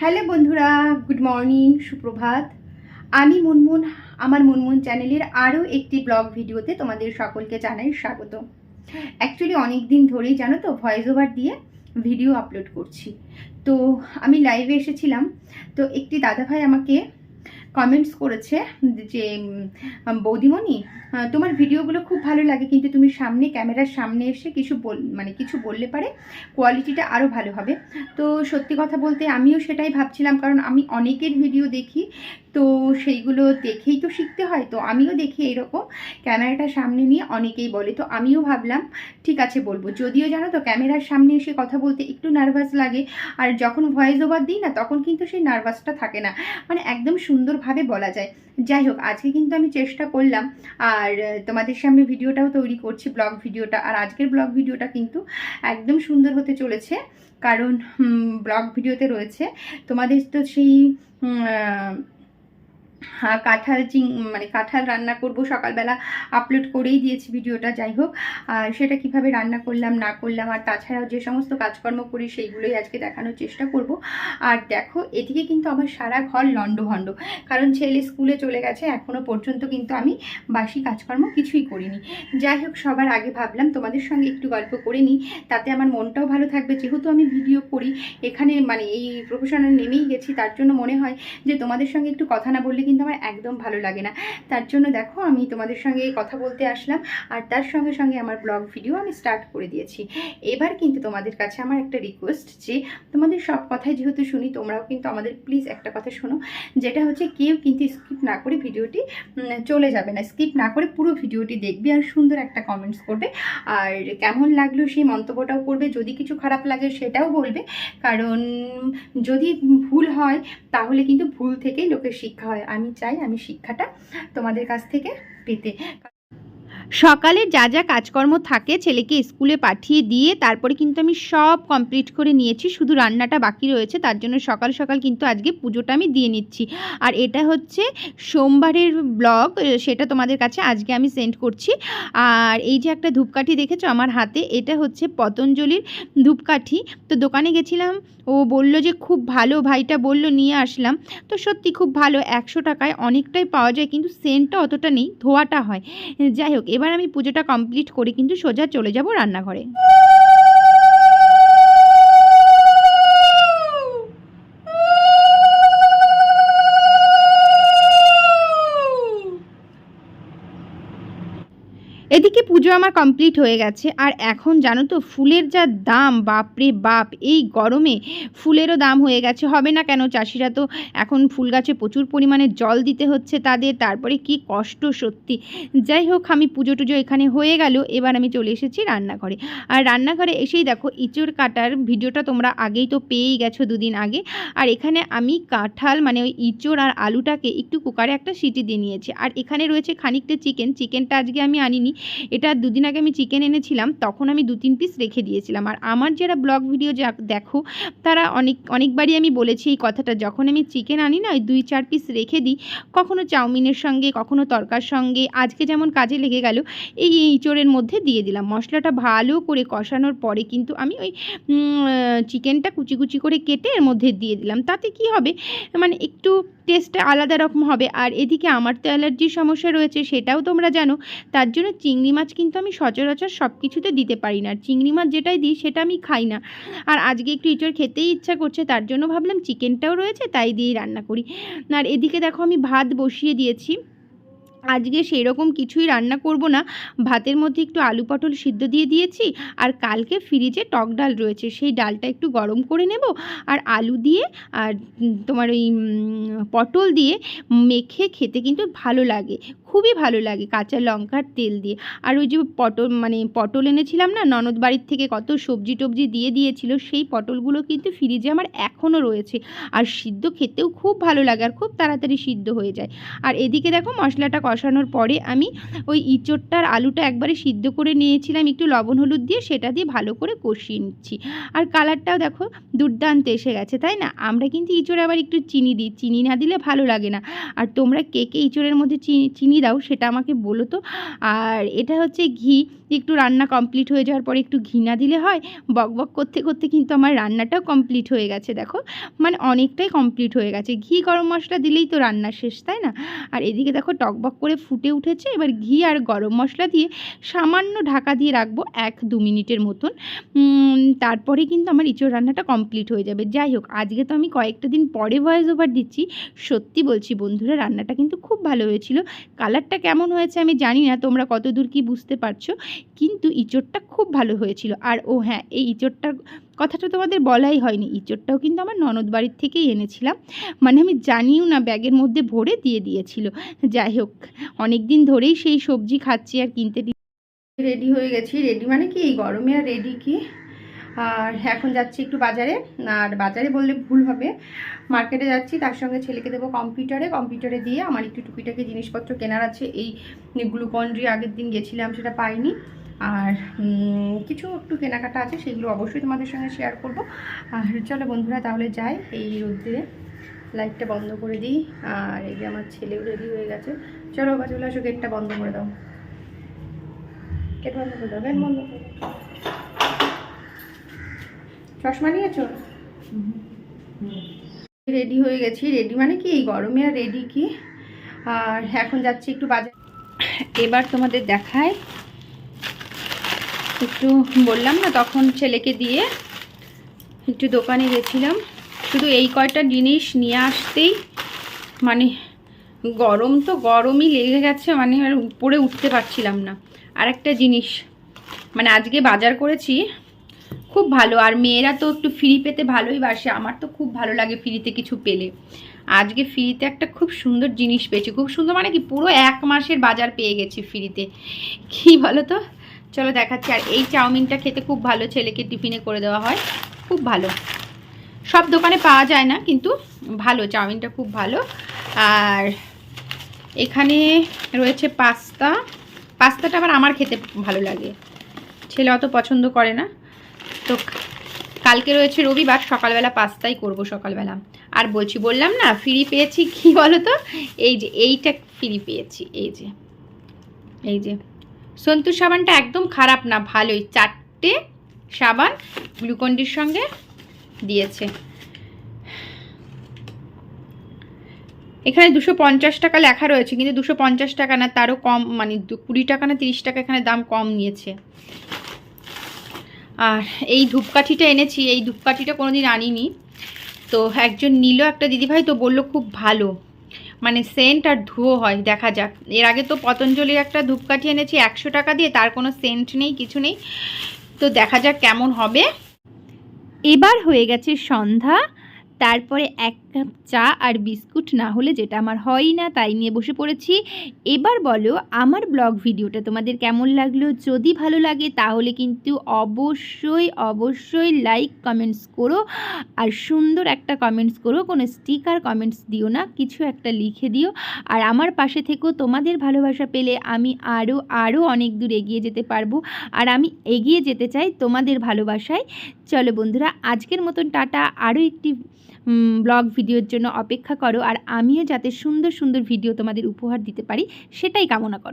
Hello বন্ধুরা, good morning, সুপ্রভাত। আমি মুনমুন, আমার মুনমুন চ্যানেলের আরও একটি ব্লগ ভিডিওতে তোমাদের সকলকে জানাই স্বাগত। অ্যাকচুয়ালি অনেক দিন ধরেই, জানো তো ভয়েস ওভার দিয়ে ভিডিও আপলোড করছি। তো আমি লাইভে এসেছিলাম। তো একটি দাদাভাই আমাকে কমেন্টস করেছে যে বৌদিমণি তোমার ভিডিওগুলো খুব ভালো লাগে, কিন্তু তুমি সামনে, ক্যামেরার সামনে এসে কিছু বল মানে কিছু বললে পারে কোয়ালিটিটা আরও ভালো হবে। তো সত্যি কথা বলতে আমিও সেটাই ভাবছিলাম, কারণ আমি অনেকের ভিডিও দেখি তো সেইগুলো দেখেই তো শিখতে হয়। তো আমিও দেখি এরকম ক্যামেরাটা সামনে নিয়ে অনেকেই বলে, তো আমিও ভাবলাম, ঠিক আছে বলব। যদিও জানো তো, ক্যামেরার সামনে এসে কথা বলতে একটু নার্ভাস লাগে। আর যখন ভয়েস ওভার দিই না, তখন কিন্তু সেই নার্ভাসটা থাকে না। মানে একদম সুন্দরভাবে বলা যায়। যাই হোক, আজকে কিন্তু আমি চেষ্টা করলাম। আর তোমাদের সামনে ভিডিওটাও তৈরি করছি ব্লগ ভিডিওটা। আর আজকের ব্লগ ভিডিওটা কিন্তু একদম সুন্দর হতে চলেছে। কারণ ব্লগ ভিডিওতে রয়েছে। তোমাদের তো সেই কাঁঠাল চিং মানে কাঁঠাল রান্না করব সকালবেলা আপলোড করেই দিয়েছি ভিডিওটা, যাই হোক। সেটা কীভাবে রান্না করলাম, না করলাম, আর তাছাড়াও যে সমস্ত কাজকর্ম করি, সেইগুলোই আজকে দেখানোর চেষ্টা করব। আর দেখো, এদিকে কিন্তু আমার সারা ঘর লণ্ডভণ্ড, কারণ ছেলে স্কুলে চলে গেছে এখনও পর্যন্ত কিন্তু আমি বাসি কাজকর্ম কিছুই করিনি। যাই হোক, সবার আগে ভাবলাম তোমাদের সঙ্গে একটু গল্প করে নিই, তাতে আমার মনটাও ভালো থাকবে। যেহেতু আমি ভিডিও করি, এখানে মানে এই প্রফেশনাল নেমেই গেছি, তার জন্য মনে হয় যে তোমাদের সঙ্গে একটু কথা না বললে কিন্তু আমার একদম ভালো লাগে না। তার জন্য দেখো আমি তোমাদের সঙ্গে কথা বলতে আসলাম আর তার সঙ্গে সঙ্গে আমার ব্লগ ভিডিও আমি স্টার্ট করে দিয়েছি। এবার কিন্তু তোমাদের কাছে আমার একটা রিকোয়েস্ট যে তোমাদের সব কথাই যেহেতু শুনি, তোমরাও কিন্তু আমাদের প্লিজ একটা কথা শোনো, যেটা হচ্ছে কেউ কিন্তু স্কিপ না করে ভিডিওটি চলে যাবে না। স্কিপ না করে পুরো ভিডিওটি দেখবে আর সুন্দর একটা কমেন্টস করবে। আর কেমন লাগল সেই মন্তব্যটাও করবে, যদি কিছু খারাপ লাগে সেটাও বলবে। কারণ যদি ভুল হয়, তাহলে কিন্তু ভুল থেকেই লোকের শিক্ষা হয়। আমি চাই আমি শিক্ষাটা তোমাদের কাছ থেকে পেতে। সকালে যা যা কাজকর্ম থাকে ছেলেকে স্কুলে পাঠিয়ে দিয়ে তারপরে কিন্তু আমি সব কমপ্লিট করে নিয়েছি। শুধু রান্নাটা বাকি রয়েছে, তার জন্য সকাল সকাল কিন্তু আজকে পুজোটা আমি দিয়ে নিচ্ছি। আর এটা হচ্ছে সোমবারের ব্লগ সেটা তোমাদের কাছে আজকে আমি সেন্ড করছি। আর এই যে একটা ধূপকাঠি দেখেছ আমার হাতে, এটা হচ্ছে পতঞ্জলির ধূপকাঠি। তো দোকানে গেছিলাম, ও বলল যে খুব ভালো, ভাইটা বলল নিয়ে আসলাম। তো সত্যি খুব ভালো, একশো টাকায় অনেকটাই পাওয়া যায়, কিন্তু সেন্টটা অতটা নেই, ধোয়াটা হয়। যাই হোক এবার আমি পুজোটা কমপ্লিট করে কিন্তু সোজা চলে যাব রান্নাঘরে। পুজো আমার কমপ্লিট হয়ে গেছে। আর এখন জানো তো, ফুলের যা দাম, বাপরে বাপ, এই গরমে ফুলেরও দাম হয়ে গেছে। হবে না কেন চাষিরা তো এখন ফুল গাছে প্রচুর পরিমাণে জল দিতে হচ্ছে তাদের, তারপরে কি কষ্ট সত্যি। যাই হোক, আমি পুজো টুজো এখানে হয়ে গেল, এবার আমি চলে এসেছি রান্নাঘরে। আর রান্নাঘরে এসেই দেখো, ইঁচড় কাটার ভিডিওটা তোমরা আগেই তো পেয়েই গেছো দুদিন আগে। আর এখানে আমি কাঁঠাল মানে ওই ইঁচড় আর আলুটাকে একটু কুকারে একটা সিটি দিয়ে নিয়েছি। আর এখানে রয়েছে খানিকটা চিকেন চিকেনটা আজকে আমি আনিনি। এটা দুদিন আগে আমি চিকেন এনেছিলাম, তখন আমি দু তিন পিস রেখে দিয়েছিলাম। আর আমার যারা ব্লগ ভিডিও যা দেখো, তারা অনেক, অনেকবারই আমি বলেছি এই কথাটা, যখন আমি চিকেন আনি না, ওই দুই চার পিস রেখে দিই, কখনো চাউমিনের সঙ্গে, কখনো তরকার সঙ্গে, আজকে যেমন কাজে লেগে গেল, এই ইঁচড়ের মধ্যে দিয়ে দিলাম। মশলাটা ভালো করে কষানোর পরে কিন্তু আমি ওই চিকেনটা কুচি কুচি করে কেটে এর মধ্যে দিয়ে দিলাম। তাতে কি হবে? মানে একটু টেস্টটা আলাদা রকম হবে। আর এদিকে আমার তো অ্যালার্জির সমস্যা রয়েছে, সেটাও তোমরা জানো। তার জন্য চিংড়ি মাছ কিন্তু আমি সচরাচর সব কিছুতে দিতে পারি না। চিংড়ি মাছ যেটাই দিই, সেটা আমি খাই না। আর আজকে একটু ইঁচড় খেতেই ইচ্ছা করছে, তার জন্য ভাবলাম চিকেনটাও রয়েছে, তাই দিয়েই রান্না করি। আর এদিকে দেখো আমি ভাত বসিয়ে দিয়েছি। আজকে সেরকম কিছুই রান্না করব না। ভাতের মধ্যে একটু আলু পটল সিদ্ধ দিয়ে দিয়েছি। আর কালকে ফ্রিজে টক ডাল রয়েছে, সেই ডালটা একটু গরম করে নেব। আর আলু দিয়ে আর তোমার ওই পটল দিয়ে মেখে খেতে কিন্তু ভালো লাগে। খুবই ভালো লাগে কাঁচা লঙ্কার তেল দিয়ে। আর ওই যে পটল মানে পটল এনেছিলাম না, ননদ বাড়ির থেকে কত সবজি টবজি দিয়ে দিয়েছিল, সেই পটলগুলো কিন্তু ফ্রিজে আমার এখনও রয়েছে। আর সিদ্ধ খেতেও খুব ভালো লাগে আর খুব তাড়াতাড়ি সিদ্ধ হয়ে যায়। আর এদিকে দেখো মশলাটা কষানোর পরে আমি ওই ইঁচড়টার আলুটা একবারে সিদ্ধ করে নিয়েছিলাম, একটু লবণ হলুদ দিয়ে, সেটা দিয়ে ভালো করে কষিয়ে নিচ্ছি। আর কালারটাও দেখো দুর্দান্ত এসে গেছে, তাই না? আমরা কিন্তু ইঁচড়ে আবার একটু চিনি দিই, চিনি না দিলে ভালো লাগে না। আর তোমরা কে কে ইঁচড়ের মধ্যে চিনি চিনি দাও, সেটা আমাকে বলো তো। আর এটা হচ্ছে ঘি, একটু রান্না কমপ্লিট হয়ে যাওয়ার পরে একটু ঘি না দিলে হয়, বক বক করতে করতে কিন্তু আমার রান্নাটাও কমপ্লিট হয়ে গেছে, দেখো। মানে অনেকটাই কমপ্লিট হয়ে গেছে। ঘি গরম মশলা দিলেই তো রান্না শেষ, তাই না? আর এদিকে দেখো টকবক করে ফুটে উঠেছে, এবার ঘি আর গরম মশলা দিয়ে সামান্য ঢাকা দিয়ে রাখব এক দু মিনিটের মতন। তারপরে কিন্তু আমার ইঁচড় রান্নাটা কমপ্লিট হয়ে যাবে। যাই হোক, আজকে তো আমি কয়েকটা দিন পরে ভয়েস ওভার দিচ্ছি। সত্যি বলছি বন্ধুরা, রান্নাটা কিন্তু খুব ভালো হয়েছিল। কালারটা কেমন হয়েছে আমি জানি না, তোমরা কত দূর কি বুঝতে পারছ, কিন্তু ইঁচড়টা খুব ভালো হয়েছিল। আর ও হ্যাঁ এই ইঁচড়টার কথাটা তোমাদের বলাই হয়নি, ইঁচড়টাও কিন্তু আমার ননদ বাড়ির থেকেই এনেছিলাম। মানে আমি জানিও না, ব্যাগের মধ্যে ভরে দিয়ে দিয়েছিল। যাই হোক অনেক দিন ধরেই সেই সবজি খাচ্ছি আর কিনতে রেডি হয়ে গেছি। রেডি মানে কি, এই গরমে আর রেডি কি? আর এখন যাচ্ছি একটু বাজারে। আর বাজারে বললে ভুল হবে। মার্কেটে যাচ্ছি, তার সঙ্গে ছেলেকে দেবো কম্পিউটারে। কম্পিউটারে দিয়ে আমার একটু টুকিটাকি জিনিসপত্র কেনার আছে। এই গ্লুকন্ডি আগের দিন গেছিলাম, সেটা পাইনি। আর কিছু একটু কেনাকাটা আছে, সেগুলো অবশ্যই তোমাদের সঙ্গে শেয়ার করব। আর চলো বন্ধুরা, তাহলে যাই এই রোদ্রে লাইটটা বন্ধ করে দিই। আর এই যে আমার ছেলেও রেডি হয়ে গেছে। চলো বা চলে আসো গেটটা বন্ধ করে দাও। গেট বন্ধ করে দাও, গেট বন্ধ করে দাও। চশমা নিয়েছো? রেডি হয়ে গেছি। রেডি মানে কি? এই গরমে আর রেডি কি? আর এখন যাচ্ছি একটু বাজার। এবার তোমাদের দেখায়। একটু বললাম না, তখন ছেলেকে দিয়ে একটু দোকানে গেছিলাম। শুধু এই কয়টা জিনিস নিয়ে আসতেই মানে গরম তো গরমই লেগে গেছে মানে উপরে উঠতে পারছিলাম না। আর একটা জিনিস মানে আজকে বাজার করেছি খুব ভালো। আর মেয়েরা তো একটু ফ্রি পেতে ভালোই বাসে। আমার তো খুব ভালো লাগে ফ্রিতে কিছু পেলে। আজকে ফ্রিতে একটা খুব সুন্দর জিনিস পেয়েছি। খুব সুন্দর মানে কি, পুরো এক মাসের বাজার পেয়ে গেছি ফ্রিতে কি বলো তো চলো দেখাচ্ছি। আর এই চাউমিনটা খেতে খুব ভালো ছেলেকে টিফিনে করে দেওয়া হয়। খুব ভালো। সব দোকানে পাওয়া যায় না, কিন্তু ভালো। চাউমিনটা খুব ভালো। আর এখানে রয়েছে পাস্তা। পাস্তাটা আবার আমার খেতে ভালো লাগে। ছেলে অত পছন্দ করে না। তো কালকে রয়েছে রবিবার, সকালবেলা পাস্তাই করব সকালবেলা। আর বলছি, বললাম না ফ্রি পেয়েছি, কি বলো তো এই যে, এইটা ফ্রি পেয়েছি, এই যে এই যে। সন্তুর সাবানটা একদম খারাপ না, ভালোই। চারটে সাবান গ্লুকন্ডির সঙ্গে দিয়েছে। এখানে দুশো পঞ্চাশ টাকা লেখা রয়েছে, কিন্তু দুশো পঞ্চাশ টাকা না, তারও কম মানে কুড়ি টাকা না, তিরিশ টাকা এখানে দাম কম নিয়েছে। আর এই ধূপকাঠিটা এনেছি, এই ধূপকাঠিটা কোনোদিন আনিনি। তো একজন নিল, একটা দিদিভাই তো বলল খুব ভালো। মানে সেন্ট আর ধুয়ো হয়, দেখা যাক। এর আগে তো পতঞ্জলির একটা ধূপকাঠি এনেছি, একশো টাকা দিয়ে, তার কোনো সেন্ট নেই, কিছু নেই। তো দেখা যাক কেমন হবে। এবার হয়ে গেছে সন্ধ্যা, তারপরে এক কাপ চা আর বিস্কুট না হলে যেটা আমার হয়ই না, তাই নিয়ে বসে পড়েছি। এবার বলো, আমার ব্লগ ভিডিওটা তোমাদের কেমন লাগল? যদি ভালো লাগে তাহলে কিন্তু অবশ্যই অবশ্যই লাইক কমেন্টস করো। আর সুন্দর একটা কমেন্টস করো, কোনো স্টিকার কমেন্টস দিও না, কিছু একটা লিখে দিও। আর আমার পাশে থেকেও তোমাদের ভালোবাসা পেলে আমি আরও আরও অনেক দূর এগিয়ে যেতে পারব। আর আমি এগিয়ে যেতে চাই তোমাদের ভালোবাসায়। চলো বন্ধুরা, আজকের মতন টাটা। আরও একটি ব্লগ ভিডিওর জন্য অপেক্ষা করো আর আমিও যাতে সুন্দর সুন্দর ভিডিও তোমাদের উপহার দিতে পারি, সেটাই কামনা করো।